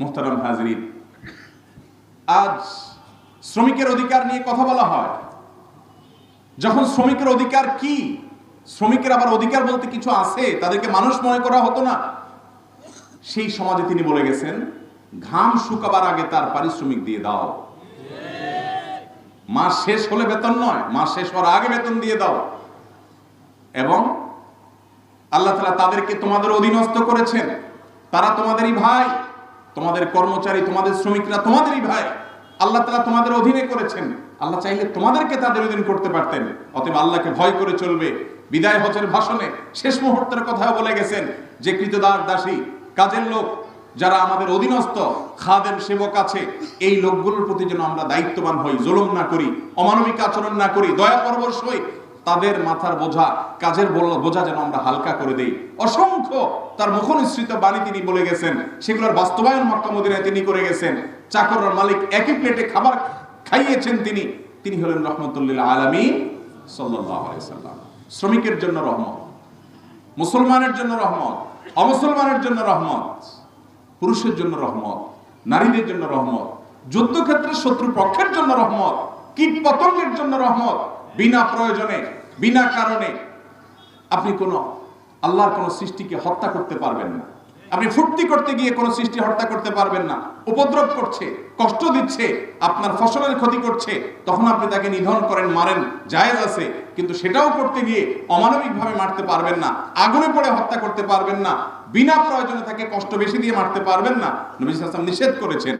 মোহতারাম হাজরিন। আজ শ্রমিকের অধিকার নিয়ে কথা বলা হয়। যখন শ্রমিকের অধিকার কি? শ্রমিকের আবার অধিকার বলতে কিছু আছে? তাদেরকে মানুষ মনে করা হতো না। সেই সমাজে তিনি বলে গেছেন, ঘাম শুকাবার আগে তার পারিশ্রমিক দিয়ে দাও। মাস শেষ হলে বেতন নয়, মাস শেষ হওয়ার আগে বেতন দিয়ে দাও। এবং আল্লাহ তাদেরকে তোমাদের অধীনস্থ করেছেন। তারা তোমাদেরই ভাই। তোমাদের কর্মচারী, তোমাদের শ্রমিকরা, তোমাদেরই ভাই। আল্লাহ তালা তোমাদের অধীনে করেছেন। আল্লাহ চাইলে তোমাদেরকে তাদের অধীন করতে পারতেন। অতএব আল্লাহকে ভয় করে চলবে। বিদায় হজের ভাষণে শেষ মুহূর্তের কথা বলে গেছেন যে কৃতদার দাসী, কাজের লোক, যারা আমাদের অধীনস্থ খাদের সেবক আছে, এই লোকগুলোর প্রতি যেন আমরা দায়িত্ববান হই, জুলুম না করি, অমানবিক আচরণ না করি, দয়া পরবশ হই তাদের মাথার বোঝা, কাজের বোঝা যেন আমরা হালকা করে দেই। অসংখ্য তার মুখনিসৃত বাণী তিনি বলে গেছেন। সেগুলোর বাস্তবায়ন মক্কা মদিনায় তিনি করে গেছেন। চাকরের মালিক একই প্লেটে খাবার খাইয়েছেন তিনি। তিনি হলেন রহমতুল্লিল আলমী সাল্লাম। শ্রমিকের জন্য রহমত, মুসলমানের জন্য রহমত, অমুসলমানের জন্য রহমত, পুরুষের জন্য রহমত, নারীদের জন্য রহমত যুদ্ধক্ষেত্রে শত্রু পক্ষের জন্য রহমত কীট পতঙ্গের জন্য রহমত বিনা প্রয়োজনে, বিনা কারণে আপনি কোন আল্লাহর কোন সৃষ্টিকে হত্যা করতে পারবেন না। আপনি ফুর্তি করতে গিয়ে কোন সৃষ্টি হত্যা করতে পারবেন না। উপদ্রব করছে, কষ্ট দিচ্ছে, আপনার ফসলের ক্ষতি করছে, তখন আপনি তাকে নিধন করেন, মারেন, জায়েজ আছে, কিন্তু সেটাও করতে গিয়ে অমানবিক ভাবে মারতে পারবেন না, আগুনে পড়ে হত্যা করতে পারবেন না, বিনা প্রয়োজনে তাকে কষ্ট বেশি দিয়ে মারতে পারবেন না। নবী সাল্লাল্লাহু নিষেধ করেছেন।